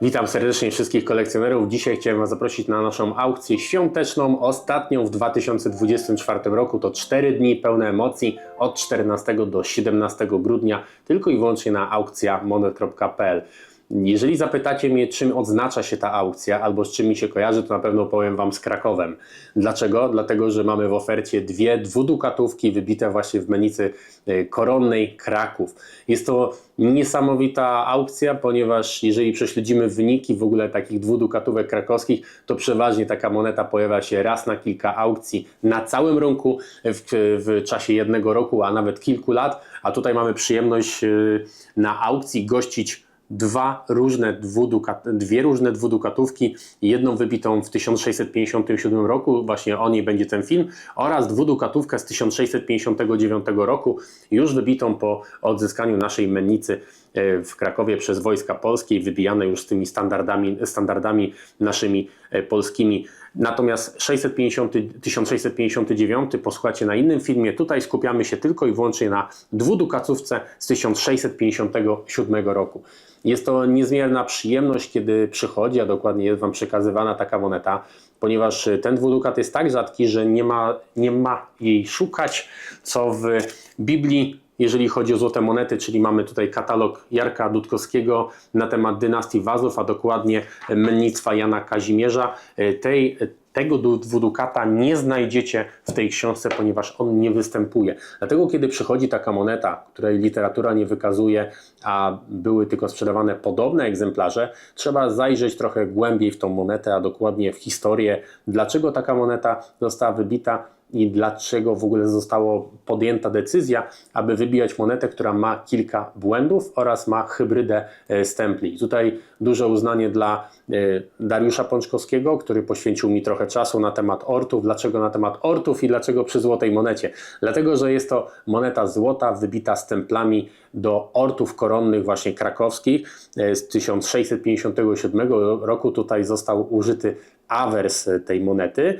Witam serdecznie wszystkich kolekcjonerów. Dzisiaj chciałem Was zaprosić na naszą aukcję świąteczną, ostatnią w 2024 roku. To 4 dni pełne emocji od 14 do 17 grudnia, tylko i wyłącznie na aukcja monet.pl. Jeżeli zapytacie mnie, czym odznacza się ta aukcja albo z czym mi się kojarzy, to na pewno powiem Wam z Krakowem. Dlaczego? Dlatego, że mamy w ofercie dwie dwudukatówki wybite właśnie w menicy e, koronnej Kraków. Jest to niesamowita aukcja, ponieważ jeżeli prześledzimy wyniki w ogóle takich dwudukatówek krakowskich, to przeważnie taka moneta pojawia się raz na kilka aukcji na całym rynku w, w czasie jednego roku, a nawet kilku lat. A tutaj mamy przyjemność e, na aukcji gościć dwa różne dwie różne dwudukatówki, jedną wybitą w 1657 roku, właśnie o niej będzie ten film, oraz dwudukatówkę z 1659 roku, już wybitą po odzyskaniu naszej mennicy e, w Krakowie przez wojska polskie wybijane już z tymi standardami, standardami naszymi e, polskimi. Natomiast 650, 1659 posłuchacie na innym filmie. Tutaj skupiamy się tylko i wyłącznie na dwudukacówce z 1657 roku. Jest to niezmierna przyjemność, kiedy przychodzi, a dokładnie jest Wam przekazywana taka moneta, ponieważ ten dwudukat jest tak rzadki, że nie ma, nie ma jej szukać, co w Biblii jeżeli chodzi o złote monety, czyli mamy tutaj katalog Jarka Dudkowskiego na temat dynastii Wazów, a dokładnie mennictwa Jana Kazimierza. Tej, tego dwudukata nie znajdziecie w tej książce, ponieważ on nie występuje. Dlatego, kiedy przychodzi taka moneta, której literatura nie wykazuje, a były tylko sprzedawane podobne egzemplarze, trzeba zajrzeć trochę głębiej w tą monetę, a dokładnie w historię, dlaczego taka moneta została wybita i dlaczego w ogóle została podjęta decyzja, aby wybijać monetę, która ma kilka błędów oraz ma hybrydę e, stempli. Tutaj duże uznanie dla e, Dariusza Pączkowskiego, który poświęcił mi trochę czasu na temat ortów. Dlaczego na temat ortów i dlaczego przy złotej monecie? Dlatego, że jest to moneta złota wybita stemplami do ortów koronnych właśnie krakowskich e, z 1657 roku. Tutaj został użyty awers tej monety.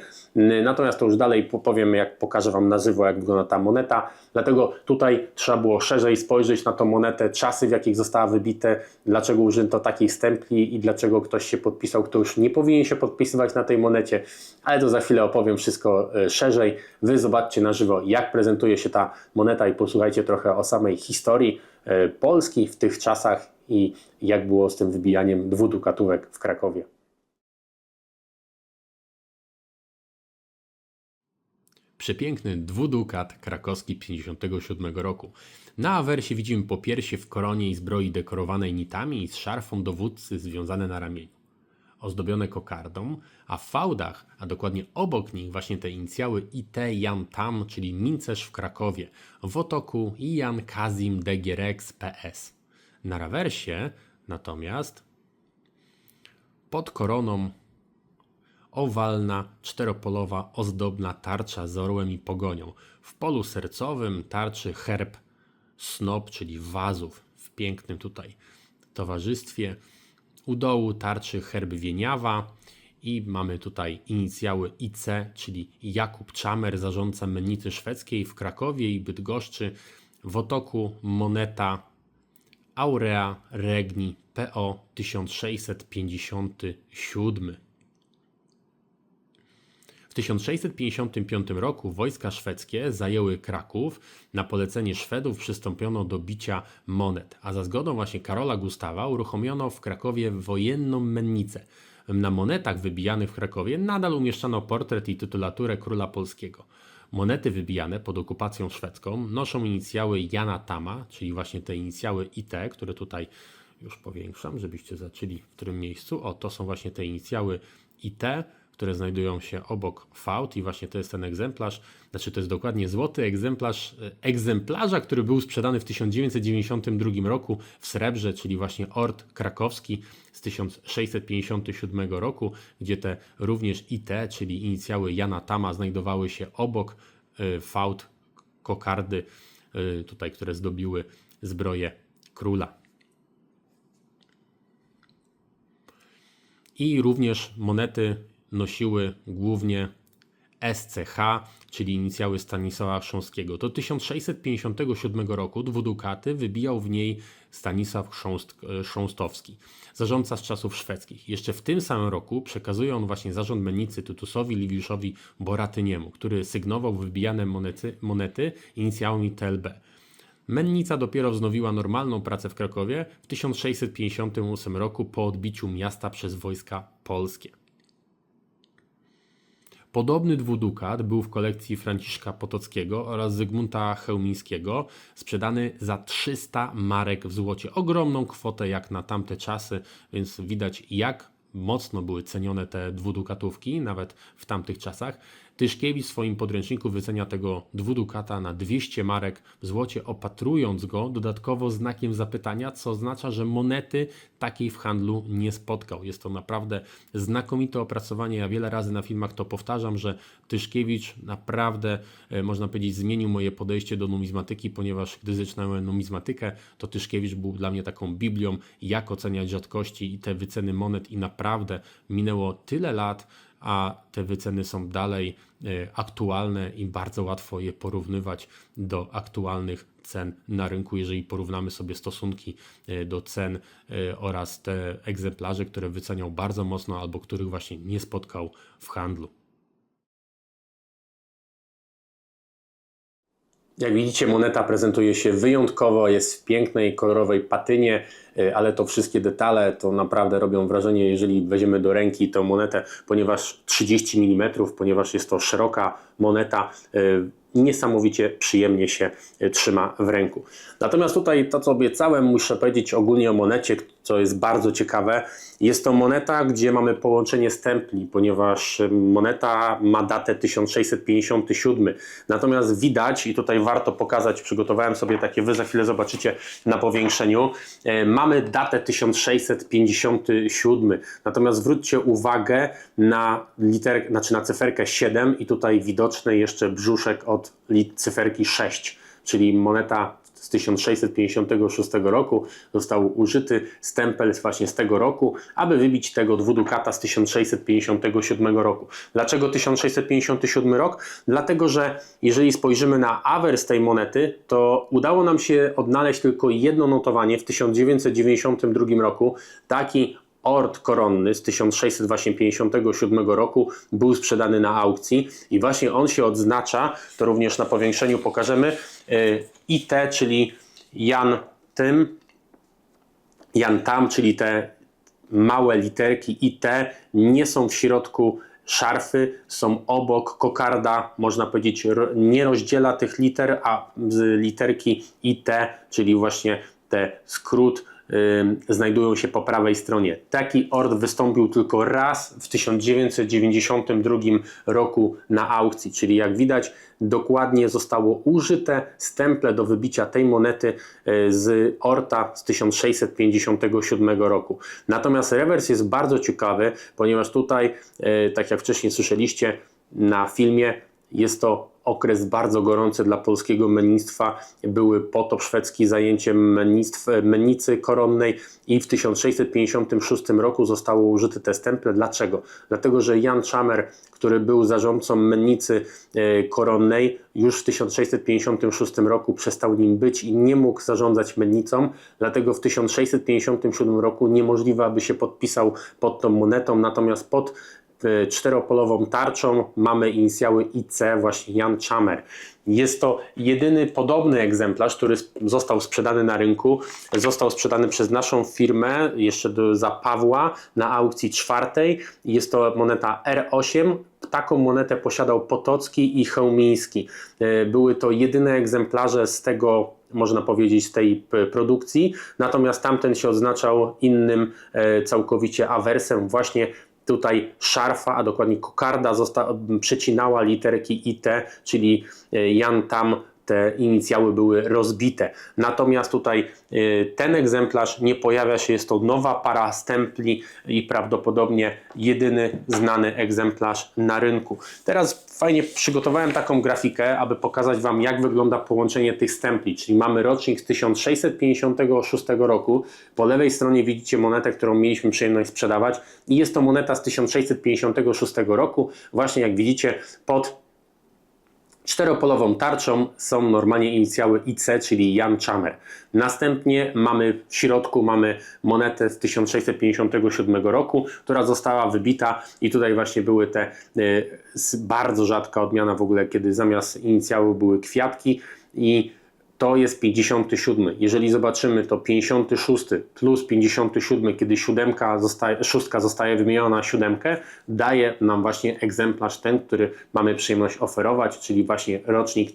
Natomiast to już dalej powiem, jak pokażę Wam na żywo, jak wygląda ta moneta. Dlatego tutaj trzeba było szerzej spojrzeć na tą monetę, czasy, w jakich została wybite, dlaczego użyto takiej stempli i dlaczego ktoś się podpisał, kto już nie powinien się podpisywać na tej monecie. Ale to za chwilę opowiem wszystko e, szerzej. Wy zobaczcie na żywo, jak prezentuje się ta moneta i posłuchajcie trochę o samej historii e, Polski w tych czasach i jak było z tym wybijaniem dwudukatówek w Krakowie. Przepiękny dwudukat krakowski 57 roku. Na awersie widzimy popiersie w koronie i zbroi dekorowanej nitami i z szarfą dowódcy związane na ramieniu. Ozdobione kokardą, a w fałdach, a dokładnie obok nich właśnie te inicjały IT Jan Tam, czyli Mincerz w Krakowie, w otoku i Jan Kazim Degierex PS. Na rawersie natomiast pod koroną owalna, czteropolowa, ozdobna tarcza z orłem i pogonią. W polu sercowym tarczy herb snop, czyli wazów w pięknym tutaj towarzystwie. U dołu tarczy herb wieniawa i mamy tutaj inicjały IC, czyli Jakub Czamer, zarządca mennicy szwedzkiej w Krakowie i Bydgoszczy. W otoku moneta Aurea Regni PO 1657. W 1655 roku wojska szwedzkie zajęły Kraków. Na polecenie Szwedów przystąpiono do bicia monet, a za zgodą właśnie Karola Gustawa uruchomiono w Krakowie wojenną mennicę. Na monetach wybijanych w Krakowie nadal umieszczano portret i tytulaturę króla polskiego. Monety wybijane pod okupacją szwedzką noszą inicjały Jana Tama, czyli właśnie te inicjały IT, które tutaj już powiększam, żebyście zaczęli w którym miejscu. O, to są właśnie te inicjały IT które znajdują się obok fałd i właśnie to jest ten egzemplarz, znaczy to jest dokładnie złoty egzemplarz e, egzemplarza, który był sprzedany w 1992 roku w srebrze, czyli właśnie ort krakowski z 1657 roku, gdzie te również IT, czyli inicjały Jana Tama znajdowały się obok e, fałd kokardy, e, tutaj, które zdobiły zbroję króla. I również monety nosiły głównie SCH, czyli inicjały Stanisława Chrząskiego. Do 1657 roku dwudukaty wybijał w niej Stanisław Chrząst, e, Chrząstowski, zarządca z czasów szwedzkich. Jeszcze w tym samym roku przekazuje on właśnie zarząd mennicy Tytusowi Liwiuszowi Boratyniemu, który sygnował wybijane monety, monety inicjałami TLB. Mennica dopiero wznowiła normalną pracę w Krakowie w 1658 roku po odbiciu miasta przez wojska polskie. Podobny dwudukat był w kolekcji Franciszka Potockiego oraz Zygmunta Chełmińskiego, sprzedany za 300 marek w złocie. Ogromną kwotę jak na tamte czasy, więc widać jak mocno były cenione te dwudukatówki, nawet w tamtych czasach. Tyszkiewicz w swoim podręczniku wycenia tego dwudukata na 200 marek w złocie, opatrując go dodatkowo znakiem zapytania, co oznacza, że monety takiej w handlu nie spotkał. Jest to naprawdę znakomite opracowanie. Ja wiele razy na filmach to powtarzam, że Tyszkiewicz naprawdę, e, można powiedzieć, zmienił moje podejście do numizmatyki, ponieważ gdy zaczynałem numizmatykę, to Tyszkiewicz był dla mnie taką biblią, jak oceniać rzadkości i te wyceny monet i naprawdę minęło tyle lat, a te wyceny są dalej e, aktualne i bardzo łatwo je porównywać do aktualnych cen na rynku, jeżeli porównamy sobie stosunki e, do cen e, oraz te egzemplarze, które wyceniał bardzo mocno albo których właśnie nie spotkał w handlu. Jak widzicie, moneta prezentuje się wyjątkowo, jest w pięknej, kolorowej patynie, y, ale to wszystkie detale to naprawdę robią wrażenie, jeżeli weźmiemy do ręki tę monetę, ponieważ 30 mm, ponieważ jest to szeroka moneta, y, niesamowicie przyjemnie się y, trzyma w ręku. Natomiast tutaj to, co obiecałem, muszę powiedzieć ogólnie o monecie, co jest bardzo ciekawe. Jest to moneta, gdzie mamy połączenie stempli, ponieważ moneta ma datę 1657. Natomiast widać, i tutaj warto pokazać, przygotowałem sobie takie, wy za chwilę zobaczycie na powiększeniu, e, mamy datę 1657. Natomiast zwróćcie uwagę na liter, znaczy na cyferkę 7 i tutaj widoczny jeszcze brzuszek od cyferki 6, czyli moneta z 1656 roku został użyty stempel właśnie z tego roku, aby wybić tego dwudukata z 1657 roku. Dlaczego 1657 rok? Dlatego, że jeżeli spojrzymy na awers tej monety, to udało nam się odnaleźć tylko jedno notowanie w 1992 roku. Taki Ord koronny z 1657 roku był sprzedany na aukcji i właśnie on się odznacza, to również na powiększeniu pokażemy, y, IT, czyli Jan Tym, Jan Tam, czyli te małe literki IT nie są w środku szarfy, są obok, kokarda, można powiedzieć, nie rozdziela tych liter, a z literki IT, czyli właśnie te skrót, znajdują się po prawej stronie. Taki ord wystąpił tylko raz w 1992 roku na aukcji, czyli jak widać dokładnie zostało użyte stemple do wybicia tej monety y, z orta z 1657 roku. Natomiast rewers jest bardzo ciekawy, ponieważ tutaj, y, tak jak wcześniej słyszeliście na filmie, jest to okres bardzo gorący dla polskiego mennictwa. Były potop szwedzki, zajęcie mennictw, mennicy koronnej i w 1656 roku zostało użyte te stemple. Dlaczego? Dlatego, że Jan Czamer, który był zarządcą mennicy e, koronnej, już w 1656 roku przestał nim być i nie mógł zarządzać mennicą, dlatego w 1657 roku niemożliwe, aby się podpisał pod tą monetą, natomiast pod czteropolową tarczą mamy inicjały IC, właśnie Jan Czamer. Jest to jedyny podobny egzemplarz, który został sprzedany na rynku. Został sprzedany przez naszą firmę, jeszcze do, za Pawła, na aukcji czwartej. Jest to moneta R8. Taką monetę posiadał Potocki i Chełmiński. E, Były to jedyne egzemplarze z tego można powiedzieć, z tej produkcji, natomiast tamten się odznaczał innym e, całkowicie awersem, właśnie tutaj szarfa, a dokładnie kokarda przecinała literki IT, czyli e, Jan Tam te inicjały były rozbite. Natomiast tutaj y, ten egzemplarz nie pojawia się, jest to nowa para stempli i prawdopodobnie jedyny znany egzemplarz na rynku. Teraz fajnie przygotowałem taką grafikę, aby pokazać Wam, jak wygląda połączenie tych stempli. Czyli mamy rocznik z 1656 roku. Po lewej stronie widzicie monetę, którą mieliśmy przyjemność sprzedawać i jest to moneta z 1656 roku. Właśnie jak widzicie pod czteropolową tarczą są normalnie inicjały IC, czyli Jan Chamer. Następnie mamy w środku mamy monetę z 1657 roku, która została wybita i tutaj właśnie były te y, bardzo rzadka odmiana w ogóle, kiedy zamiast inicjałów były kwiatki i to jest 57. Jeżeli zobaczymy to 56 plus 57, kiedy siódemka zostaje, szóstka zostaje wymieniona na siódemkę, daje nam właśnie egzemplarz ten, który mamy przyjemność oferować, czyli właśnie rocznik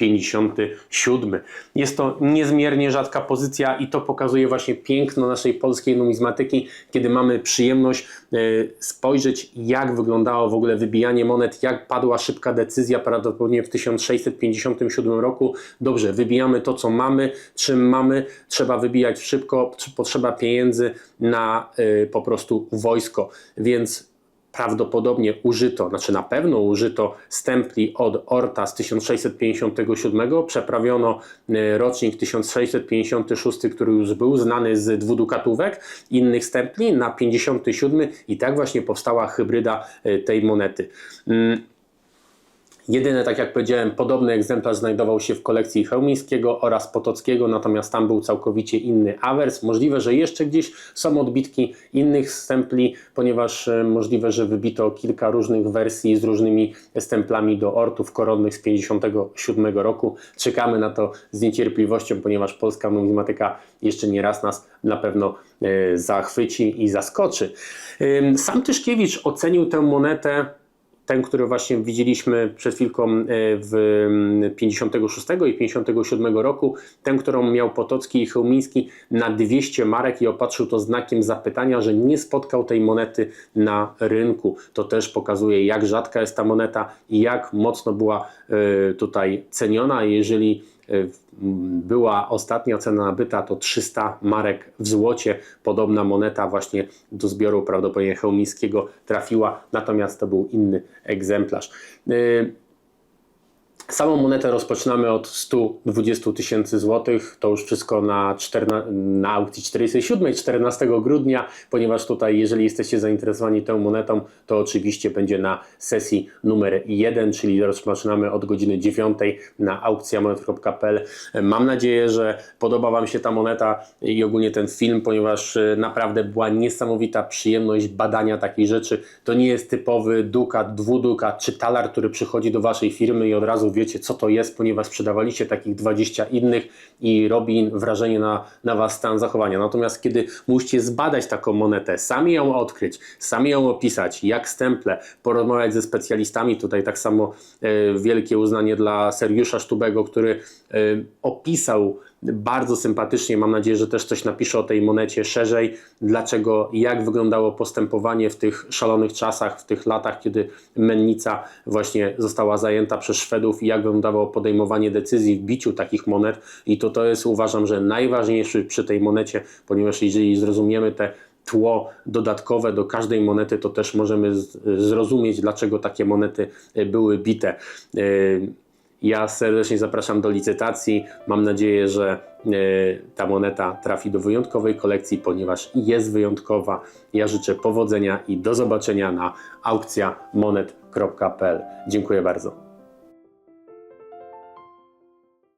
1657. Jest to niezmiernie rzadka pozycja i to pokazuje właśnie piękno naszej polskiej numizmatyki, kiedy mamy przyjemność e, spojrzeć, jak wyglądało w ogóle wybijanie monet, jak padła szybka decyzja prawdopodobnie w 1657 roku. Dobrze, wybijamy to, co mamy, czym mamy, trzeba wybijać szybko, tr- potrzeba pieniędzy na e, po prostu wojsko, więc prawdopodobnie użyto, znaczy na pewno użyto stempli od Orta z 1657, przeprawiono e, rocznik 1656, który już był znany z dwudukatówek, innych stempli na 57 i tak właśnie powstała hybryda e, tej monety. Jedyny, tak jak powiedziałem, podobny egzemplarz znajdował się w kolekcji Chełmińskiego oraz Potockiego, natomiast tam był całkowicie inny awers. Możliwe, że jeszcze gdzieś są odbitki innych stempli, ponieważ e, możliwe, że wybito kilka różnych wersji z różnymi stemplami do ortów koronnych z 57 roku. Czekamy na to z niecierpliwością, ponieważ polska numizmatyka jeszcze nie raz nas na pewno e, zachwyci i zaskoczy. Sam Tyszkiewicz ocenił tę monetę ten, który właśnie widzieliśmy przed chwilką e, w mm, 56 i 57 roku, ten, którą miał Potocki i Chełmiński na 200 marek i opatrzył to znakiem zapytania, że nie spotkał tej monety na rynku. To też pokazuje, jak rzadka jest ta moneta i jak mocno była e, tutaj ceniona. Jeżeli była ostatnia cena nabyta, to 300 marek w złocie. Podobna moneta właśnie do zbioru prawdopodobnie Chełmińskiego trafiła, natomiast to był inny egzemplarz. Y, Samą monetę rozpoczynamy od 120 tysięcy złotych. To już wszystko na, czterna, na aukcji 47, 14 grudnia, ponieważ tutaj, jeżeli jesteście zainteresowani tą monetą, to oczywiście będzie na sesji numer 1, czyli rozpoczynamy od godziny 9 na aukcjamonet.pl. Mam nadzieję, że podoba Wam się ta moneta i ogólnie ten film, ponieważ e, naprawdę była niesamowita przyjemność badania takiej rzeczy. To nie jest typowy dukat, dwudukat czy talar, który przychodzi do Waszej firmy i od razu wiecie, co to jest, ponieważ sprzedawaliście takich 20 innych i robi wrażenie na, na Was stan zachowania. Natomiast kiedy musicie zbadać taką monetę, sami ją odkryć, sami ją opisać, jak stemple, porozmawiać ze specjalistami, tutaj tak samo e, wielkie uznanie dla Seriusza Sztubego, który e, opisał bardzo sympatycznie. Mam nadzieję, że też coś napisze o tej monecie szerzej. Dlaczego, jak wyglądało postępowanie w tych szalonych czasach, w tych latach, kiedy mennica właśnie została zajęta przez Szwedów i jak wyglądało podejmowanie decyzji w biciu takich monet. I to to jest uważam, że najważniejszy przy tej monecie, ponieważ jeżeli zrozumiemy te tło dodatkowe do każdej monety, to też możemy zrozumieć, dlaczego takie monety były bite. Ja serdecznie zapraszam do licytacji. Mam nadzieję, że e, ta moneta trafi do wyjątkowej kolekcji, ponieważ jest wyjątkowa. Ja życzę powodzenia i do zobaczenia na aukcjamonet.pl. Dziękuję bardzo.